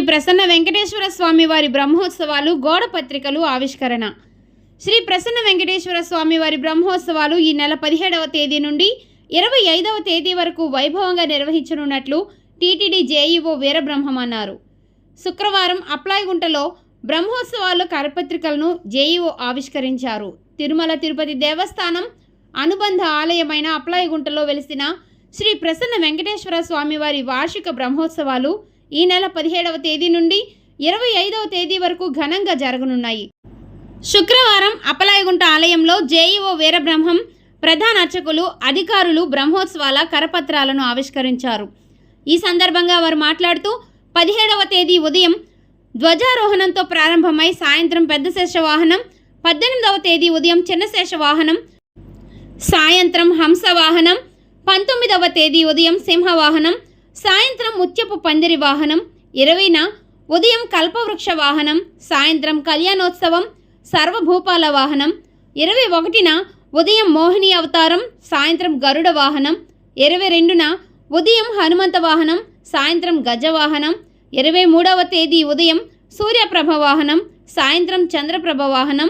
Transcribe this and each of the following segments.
శ్రీ ప్రసన్న వెంకటేశ్వర స్వామి వారి బ్రహ్మోత్సవాలు గోడ పత్రికలు ఆవిష్కరణ. శ్రీ ప్రసన్న వెంకటేశ్వర స్వామి వారి బ్రహ్మోత్సవాలు ఈ నెల పదిహేడవ తేదీ నుండి ఇరవై ఐదవ తేదీ వరకు వైభవంగా నిర్వహించనున్నట్లు టీటీడీ జేఈఓ వీరబ్రహ్మం అన్నారు. శుక్రవారం అప్లాయిగుంటలో బ్రహ్మోత్సవాలు కరపత్రికలను జేఈఓ ఆవిష్కరించారు. తిరుమల తిరుపతి దేవస్థానం అనుబంధ ఆలయమైన అప్లాయిగుంటలో వెలిసిన శ్రీ ప్రసన్న వెంకటేశ్వర స్వామివారి వార్షిక బ్రహ్మోత్సవాలు ఈ నెల పదిహేడవ తేదీ నుండి ఇరవై ఐదవ తేదీ వరకు ఘనంగా జరగనున్నాయి. శుక్రవారం అపలాయగుంట ఆలయంలో జేఈఓ వీరబ్రహ్మం ప్రధాన అర్చకులు అధికారులు బ్రహ్మోత్సవాల కరపత్రాలను ఆవిష్కరించారు. ఈ సందర్భంగా వారు మాట్లాడుతూ పదిహేడవ తేదీ ఉదయం ధ్వజారోహణంతో ప్రారంభమై సాయంత్రం పెద్ద శేష వాహనం పద్దెనిమిదవ తేదీ ఉదయం చిన్న శేష వాహనం సాయంత్రం హంస వాహనం పంతొమ్మిదవ తేదీ ఉదయం సింహవాహనం సాయంత్రం ముత్యపు పందిరి వాహనం ఇరవైన ఉదయం కల్పవృక్ష వాహనం సాయంత్రం కళ్యాణోత్సవం సర్వభూపాల వాహనం ఇరవై ఒకటిన ఉదయం మోహిని అవతారం సాయంత్రం గరుడ వాహనం ఇరవై రెండున ఉదయం హనుమంత వాహనం సాయంత్రం గజ వాహనం ఇరవై మూడవ తేదీ ఉదయం సూర్యప్రభ వాహనం సాయంత్రం చంద్రప్రభ వాహనం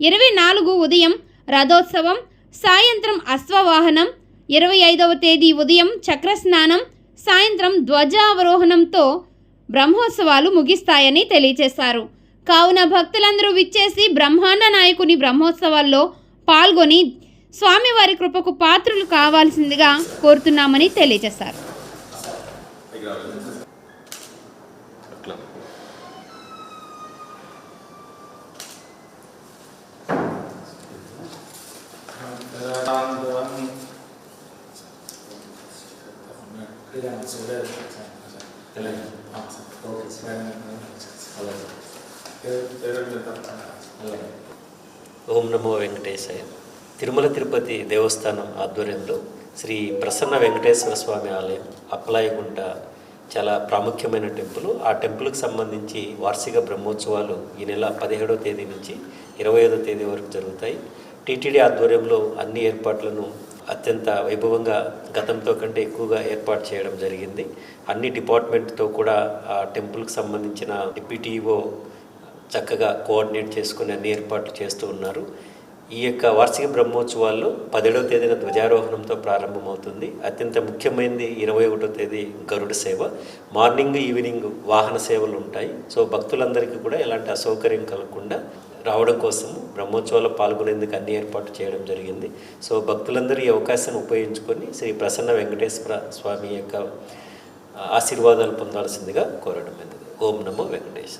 ఇరవై నాలుగు ఉదయం రథోత్సవం సాయంత్రం అశ్వవాహనం ఇరవై ఐదవ తేదీ ఉదయం చక్రస్నానం సాయంత్రం ధ్వజావరోహణంతో బ్రహ్మోత్సవాలు ముగిస్తాయని తెలియజేశారు కావున భక్తులందరూ విచ్చేసి బ్రహ్మాండ నాయకుని బ్రహ్మోత్సవాల్లో పాల్గొని స్వామివారి కృపకు పాత్రులు కావాల్సిందిగా కోరుతున్నామని తెలియజేశారు ఓం నమో వెంకటేశాయ. తిరుమల తిరుపతి దేవస్థానం ఆధ్వర్యంలో శ్రీ ప్రసన్న వెంకటేశ్వర స్వామి ఆలయం అప్పలాయగుంట చాలా ప్రాముఖ్యమైన టెంపుల్. ఆ టెంపుల్కి సంబంధించి వార్షిక బ్రహ్మోత్సవాలు ఈ నెల పదిహేడవ తేదీ నుంచి ఇరవై ఐదో తేదీ వరకు జరుగుతాయి. టీటీడీ ఆధ్వర్యంలో అన్ని ఏర్పాట్లను అత్యంత వైభవంగా గతంతో కంటే ఎక్కువగా ఏర్పాటు చేయడం జరిగింది. అన్ని డిపార్ట్మెంట్తో కూడా ఆ టెంపుల్కి సంబంధించిన డిప్యూటీఓ చక్కగా కోఆర్డినేట్ చేసుకుని అన్ని ఏర్పాట్లు చేస్తూ ఉన్నారు. ఈ యొక్క వార్షిక బ్రహ్మోత్సవాల్లో పదిహేడవ తేదీన ధ్వజారోహణంతో ప్రారంభమవుతుంది. అత్యంత ముఖ్యమైనది ఇరవై ఒకటో తేదీ గరుడ సేవ. మార్నింగ్ ఈవినింగ్ వాహన సేవలు ఉంటాయి. సో భక్తులందరికీ కూడా ఎలాంటి అసౌకర్యం కలగకుండా రావడం కోసం బ్రహ్మోత్సవాలు పాల్గొనేందుకు అన్ని ఏర్పాటు చేయడం జరిగింది. సో భక్తులందరూ ఈ అవకాశాన్ని ఉపయోగించుకొని శ్రీ ప్రసన్న వెంకటేశ్వర స్వామి యొక్క ఆశీర్వాదాలు పొందాల్సిందిగా కోరడం మీద ఓం నమో వెంకటేశ్.